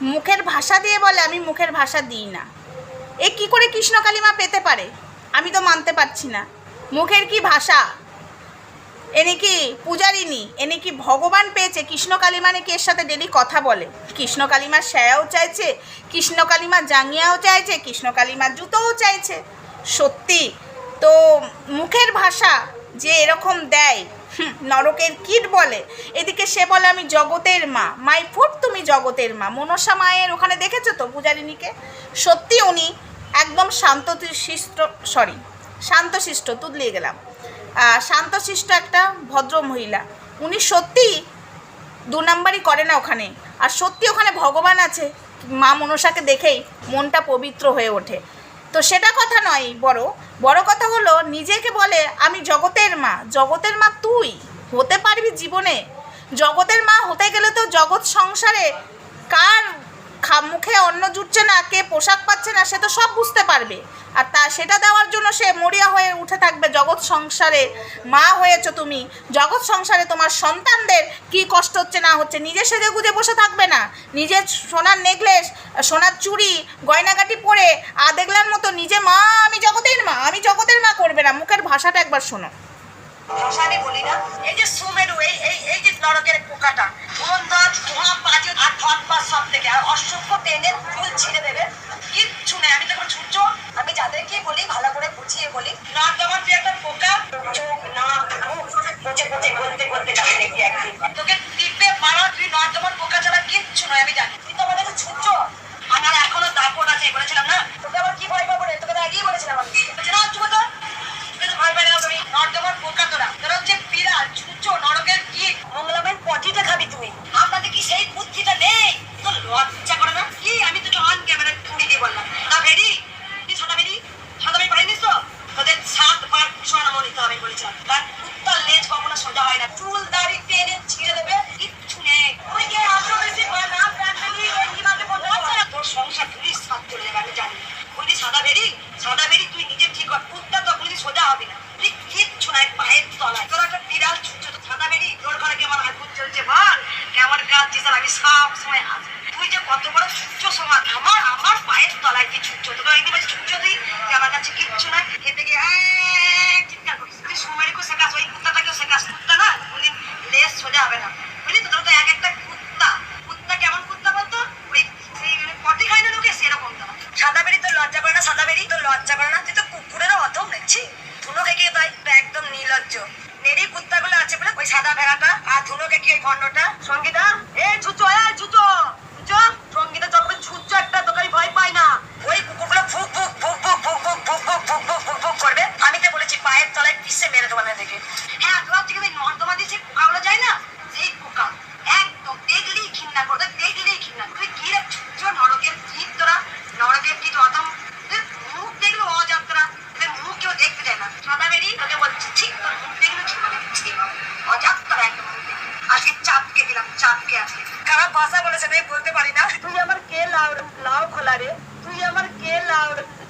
মুখের ভাষা দিয়ে বলে, আমি মুখের ভাষা দিই না। এ কি করে কৃষ্ণ কালিমা পেতে পারে? আমি তো মানতে পারছি না। মুখের কি ভাষা? এনে কি পূজারিনী এনে কি ভগবান পেয়েছে? কৃষ্ণ কালিমা নাকি এর সাথে ডেলি কথা বলে? কৃষ্ণ কালিমার সায়াও চাইছে, কৃষ্ণ কালিমার জাঙ্গিয়াও চাইছে, কৃষ্ণ কালিমার জুতোও চাইছে। সত্যি, তো মুখের ভাষা যে এরকম দেয় নরকের কীট বলে। এদিকে সে বলে, আমি জগতের মা। মাই ফুট, তুমি জগতের মা। মনসা মায়ের ওখানে দেখেছ তো পূজারিনীকে সত্যি উনি একদম শান্ত শিষ্ট সরি শান্তশিষ্ট তুদলিয়ে গেলাম। শান্তশিষ্ট একটা ভদ্র মহিলা। উনি সত্যি দু নাম্বারই করে না ওখানে। আর সত্যি ওখানে ভগবান আছে। মা মনসাকে দেখেই মনটা পবিত্র হয়ে ওঠে। তো সেটা কথা নয় বড়। বড় কথা হলো, নিজেকে বলে, আমি জগতের মা। জগতের মা তুই। হতে পারবি জীবনে। জগতের মা হতে গেলে তো জগৎ সংসারে কার মুখে অন্ন জুটছে না, কে পোশাক পাচ্ছে না, সে তো সব বুঝতে পারবে। আর তা সেটা দেওয়ার জন্য সে মরিয়া হয়ে উঠে থাকবে জগৎ সংসারে। মা হয়েছো তুমি। জগৎ সংসারে তোমার সন্তানদের কি কষ্ট হচ্ছে না হচ্ছে? নিজে সেজে গুজে বসে থাকবে না। নিজের সোনার নেকলেস, সোনার চুড়ি, গয়নাগাটি পরে আদেগলার মতো নিজে, মা, আমি জগতের মা, আমি জগতের মা করবে না। মুখের ভাষাটা একবার শোনো। ভাষা বলি না, এই যে সুমেরু, এই এই এই যে নরকের পোকাটা ধুরন্ধর ধোঁয়া পাঁচে আর পা সব থেকে, আর অসভ্য টেনে ফুল ছিঁড়ে দেবে। কিচ্ছু নেই, আমি তখন ছুটছ আমি যাদেরকে বলি, ভালো করে বুঝিয়ে বলি, নাক তুই একটা পোকা, চোখ, নাক, মুখ পচে পচে গলতে যাবে দেখি একদিন। তোকে টিপে মারা তুই নাক দেওয়ার পোকা ছাড়া কিচ্ছু নয়, আমি জানি। ধুনো ভাই একদম নির্লজ্জ। নেরি কুত্তাগুলো আছে বলে ওই সাদা ভেড়াটা আর ধুলোকে কি ওই ভণ্ডটা সঙ্গীতা এ জুতো এ জুতো ছুচো।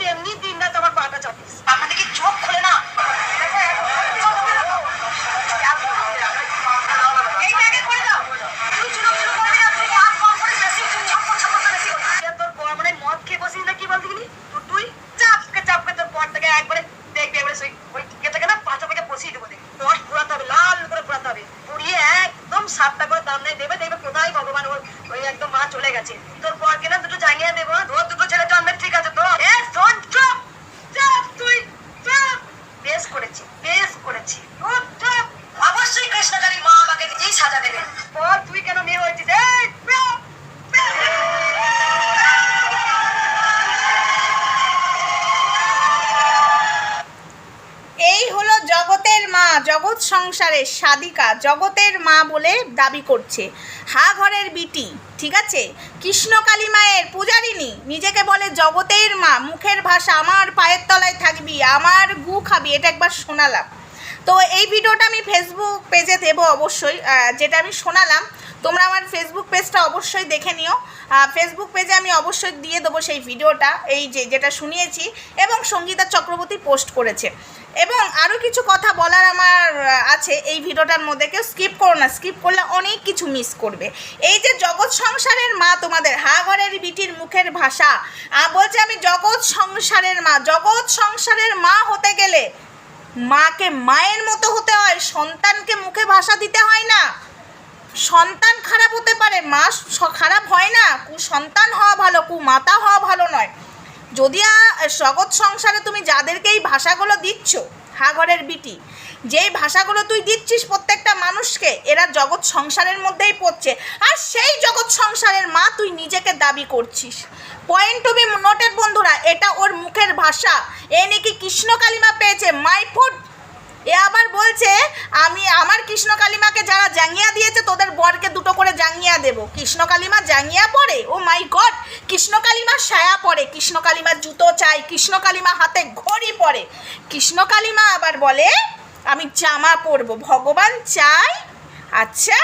তেমনি দিন রাত আমার পাটা চাপিস। আমাদেরকে চোখ খোলে না? সাতটা মানে করে দাম নেই দেবে দেখবে কোথায় ভগবান ওর ওই একদম মা চলে গেছে। তোর পর কেনা দুটো জাঙ্গিয়া দেবো, ধর সংসারের সাদিকা জগতের মা বলে দাবি করছে। হা ঘরের বিটি, ঠিক আছে? কৃষ্ণকালী মায়ের পূজারিনী নিজেকে বলে জগতের মা, মুখের ভাষা আমার পায়ের তলায় থাকবি, আমার গু খাবি, এটা একবার শোনালাম। তো এই ভিডিওটা আমি ফেসবুক পেজে দেবো অবশ্যই যেটা আমি শোনালাম। তোমরা আমার ফেসবুক পেজটা অবশ্যই দেখে নিও। ফেসবুক পেজে আমি অবশ্যই দিয়ে দেবো সেই ভিডিওটা, এই যে, যেটা শুনিয়েছি, এবং সঙ্গীতা চক্রবর্তী পোস্ট করেছে। এবং আরও কিছু কথা বলার আমার আছে এই ভিডিওটার মধ্যে। কেউ স্কিপ করো না স্কিপ করলে অনেক কিছু মিস করবে। এই যে জগৎ সংসারের মা তোমাদের, হা ঘরের বিটির মুখের ভাষা। বলছে আমি জগৎ সংসারের মা। জগৎ সংসারের মা হতে গেলে মাকে মায়ের মতো হতে হয়, সন্তানকে মুখে ভাষা দিতে হয় না। সন্তান খারাপ হতে পারে, মা খারাপ হয় না। কু সন্তান হওয়া ভালো কু মাতা হওয়া ভালো নয়। যদি জগৎ সংসারে তুমি যাদেরকে এই ভাষাগুলো দিচ্ছ হাগরের বিটি, যেই ভাষাগুলো তুই দিচ্ছিস প্রত্যেকটা মানুষকে, এরা জগৎ সংসারের মধ্যেই পড়ছে। আর সেই জগৎ সংসারের মা তুই নিজেকে দাবি করছিস। পয়েন্ট টু বি নোটেড বন্ধুরা, এটা ওর মুখের ভাষা। এ নাকি কৃষ্ণ কালিমা পেয়েছে মাই ফুড এ আবার বলছে, আমি, আমার কৃষ্ণ কালিমাকে যারা জাঙ্গিয়া দিয়েছে, তোদের বরকে দুটো করে জাঙ্গিয়া দেবো। কৃষ্ণ কালিমা জাঙ্গিয়া পরে ও মাই গড! কৃষ্ণ কালিমা সায়া পরে কৃষ্ণ কালিমার জুতো চাই, কৃষ্ণ কালিমা হাতে ঘড়ি পরে কৃষ্ণ কালিমা আবার বলে, আমি জামা পরবো, ভগবান চাই আচ্ছা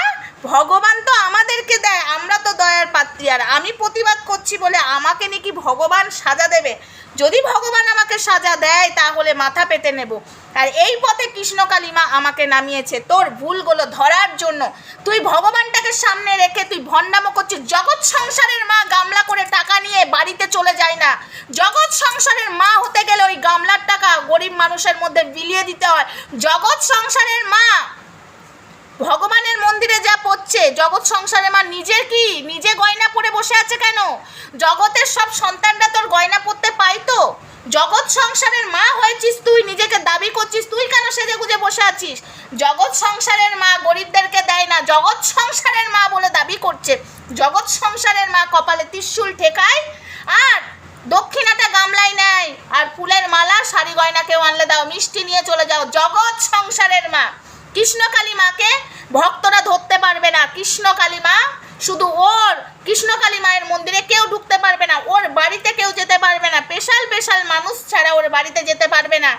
ভগবান তো আমাদেরকে দেয়, আমরা তো দয়ার পাত্রী, আর আমি প্রতিবাদ করছি বলে আমাকে নাকি ভগবান সাজা দেবে। যদি ভগবান আমাকে সাজা দেয়, তাহলে মাথা পেতে নেব। আর এই পথে কৃষ্ণ কালিমা আমাকে নামিয়েছে। তোর ভুলগুলো ধরার জন্য তুই ভগবানটাকে সামনে রেখে তুই ভণ্ডামো করছিস। জগৎ সংসারের মা গামলা করে টাকা নিয়ে বাড়িতে চলে যায় না। জগৎ সংসারের মা হতে গেলে ওই গামলার টাকা গরিব মানুষের মধ্যে বিলিয়ে দিতে হয়। জগৎ সংসারের মা যা পড়ছে জগৎ সংসারে মা, নিজের কি? নিজে গয়না পরে বসে আছে কেন? জগতের সব সন্তানরা তোর গয়না পরতে পাই তো? জগৎ সংসারের মা হয়েছিস তুই, নিজেকে দাবি করছিস, তুই কেন সেজে গুজে বসে আছিস? জগৎ সংসারের মা গরিবদেরকে দেয় না, জগৎ সংসারের মা বলে দাবি করছে। জগৎ সংসারের মা কপালে ত্রিশূল ঠেকায়, আর দক্ষিণাটা গামলায় নেয়। আর ফুলের মালা, শাড়ি গয়না কেউ আনলে দাও, মিষ্টি নিয়ে চলে যাও। জগৎ সংসারের মা, কৃষ্ণকালী মাকে ভক্তরা ধরতে পারবে না। কৃষ্ণকালী মা শুধু ওর কৃষ্ণকালী মায়ের মন্দিরে কেউ ঢুকতে পারবে না। ওর বাড়িতে কেউ যেতে পারবে না। পেশাল পেশাল মানুষ ছাড়া ওর বাড়িতে যেতে পারবে না।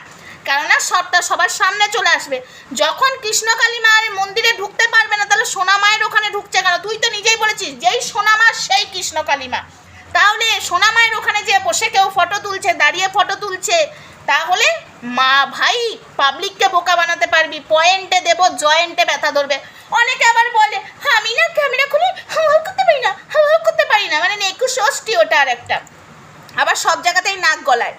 কেননা সবটা সবার সামনে চলে আসবে। যখন কৃষ্ণকালী মায়ের মন্দিরে ঢুকতে পারবে না, তাহলে সোনা মায়ের ওখানে ঢুকছে কেন? তুই তো নিজেই বলেছিস, যেই সোনা মা, সেই কৃষ্ণকালী মা তাহলে সোনা মায়ের ওখানে যে বসে কেউ ফটো তুলছে, দাঁড়িয়ে ফটো তুলছে। তাহলে মা ভাই পাবলিককে বোকা বানাতে পারবি পয়েন্টে দেব জয়েন্টে ব্যথা ধরবে। অনেকে আবার বলে, আমি না ক্যামেরা খুলে হাওয়া করতে পারি না হাওয়া করতে পারি না। মানে একুশ ষষ্ঠী ওটা আর একটা। আবার সব জায়গাতেই নাক গলায়।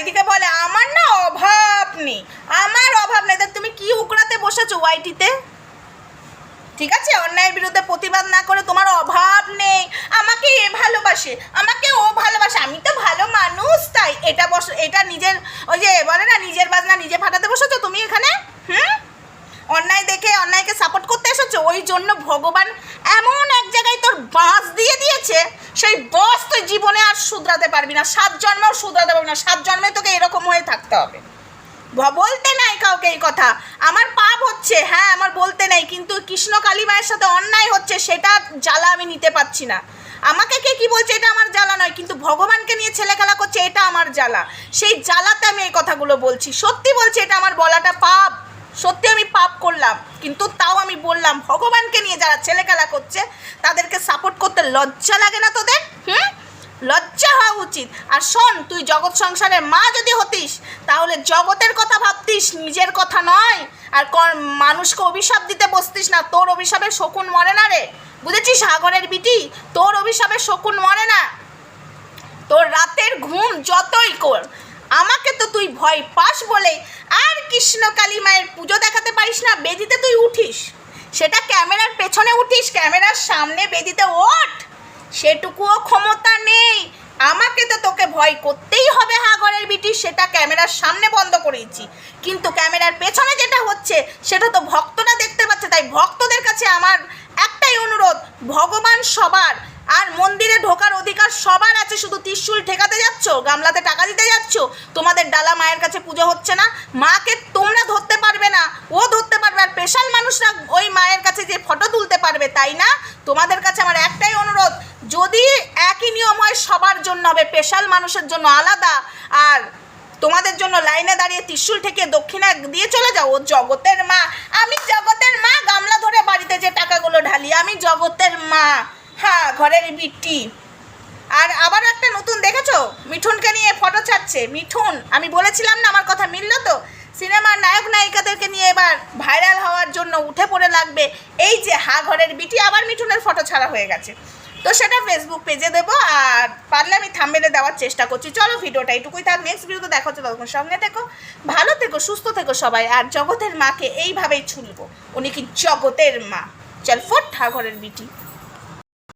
এদিকে বলে, আমার না অভাব নেই, আমার অভাব নেই। তুমি কি উকড়াতে বসেছো ওয়াইটিতে ঠিক আছে? অন্যায়ের বিরুদ্ধে প্রতিবাদ না করে তোমার অভাব নেই। আমাকে এ ভালোবাসে। আমাকে ও ভালোবাসে। আমি তো ভালো মানুষ, তাই এটা বস, এটা নিজের, ওই যে বলে না, নিজের বাজনা নিজে ফাটাতে বসেছো তুমি এখানে? হুম? অন্যায় দেখে অন্যায়কে সাপোর্ট করতে এসেছ, ওই জন্য ভগবান এমন এক জায়গায় তোর বাঁশ দিয়ে দিয়েছে, সেই বস তুই জীবনে আর শুধরাতে পারবি না। সাত জন্মেও শুধরাতে পারবি না। সাত জন্মে তোকে এরকম হয়ে থাকতে হবে। বলতে নাই কাউকে এই কথা। আমার পাপ হচ্ছে হ্যাঁ আমার বলতে নাই, কিন্তু কৃষ্ণ কালী মায়ের সাথে অন্যায় হচ্ছে, সেটা জ্বালা আমি নিতে পারছি না। আমাকে কে কি বলছে, এটা আমার জ্বালা নয়, কিন্তু ভগবানকে নিয়ে ছেলে খেলা করছে, এটা আমার জ্বালা। সেই জ্বালাতে আমি এই কথাগুলো বলছি। সত্যি বলছি, এটা আমার বলাটা পাপ। সত্যি আমি পাপ করলাম, কিন্তু তাও আমি বললাম, ভগবানকে নিয়ে যারা ছেলে খেলা করছে, তাদেরকে সাপোর্ট করতে লজ্জা লাগে না তোদের? হুম? লজ্জা হওয়া উচিত। আর শোন, তুই জগৎ সংসারের মা যদি হতিস, তাহলে জগতের কথা ভাবতিস, নিজের কথা নয়। আর মানুষকে অভিশাপ দিতে বসতিস না, তোর অভিশাপের শকুন মরে না রে। বুঝেছিস, সাগরের বিটি? তোর অভিশাপের শকুন মরে না। তোর রাতের ঘুম যতই কর। আমাকে তো তুই ভয় পাস বলে আর কৃষ্ণ কালী মায়ের পুজো দেখাতে পারিস না, বেদিতে তুই উঠিস। সেটা ক্যামেরার পেছনে উঠিস, ক্যামেরার সামনে বেদিতে ওঠ। সেটুকুও ক্ষমতা নেই। আমাকে তো তোকে ভয় করতেই হবে হাগরের বিটি। সেটা ক্যামেরার সামনে বন্ধ করেছি। কিন্তু ক্যামেরার পেছনে যেটা হচ্ছে, সেটা তো ভক্তরা দেখতে পাচ্ছে। তাই ভক্তদের কাছে আমার একটাই অনুরোধ, ভগবান সবার আর মন্দিরে ঢোকার অধিকার সবার আছে। শুধু ত্রিশূল ঠেকাতে যাচ্ছ, গামলাতে টাকা দিতে যাচ্ছ, তোমাদের ডালা মায়ের কাছে পুজো হচ্ছে না, মাকে তোমরা ধরতে পারবে না। ও ধরতে পারবে আর স্পেশাল মানুষরা ওই মায়ের কাছে যে ফটো তুলতে পারবে, তাই না তোমাদের কাছে আমার একটাই অনুরোধ যদি একই নিয়ম হয় সবার জন্য হবে, স্পেশাল মানুষের জন্য আলাদা। আর তোমাদের জন্য লাইনে দাঁড়িয়ে ত্রিশূল থেকে দক্ষিণা দিয়ে চলে যাও। ও জগতের মা। আমি জগতের মা, গামলা ধরে বাড়িতে যে টাকাগুলো ঢালি, আমি জগতের মা। হ্যাঁ ঘরের বিটি। আর আবার একটা নতুন দেখেছ? মিঠুনকে নিয়ে ফটো ছাড়ছে। মিঠুন, আমি বলেছিলাম না আমার কথা মিললো তো? সিনেমার নায়ক নায়িকাদেরকে নিয়ে এবার ভাইরাল হওয়ার জন্য উঠে পড়ে লাগবে। এই যে, হা, ঘরের বিটি, আবার মিঠুনের ফটো ছাড়া হয়ে গেছে। তো সেটা ফেসবুক পেজে দেবো, আর পারলে আমি থামবেলে দেওয়ার চেষ্টা করছি। চলো ভিডিওটা এটুকুই থাক নেক্সট ভিডিওতে দেখা হচ্ছে, ততক্ষণ সঙ্গে থেকো, ভালো থেকো, সুস্থ থেকো সবাই, আর জগতের মাকে এইভাবেই ছুলবো উনি কি জগতের মা? চল, ফোট ঠাকুরের বিটি।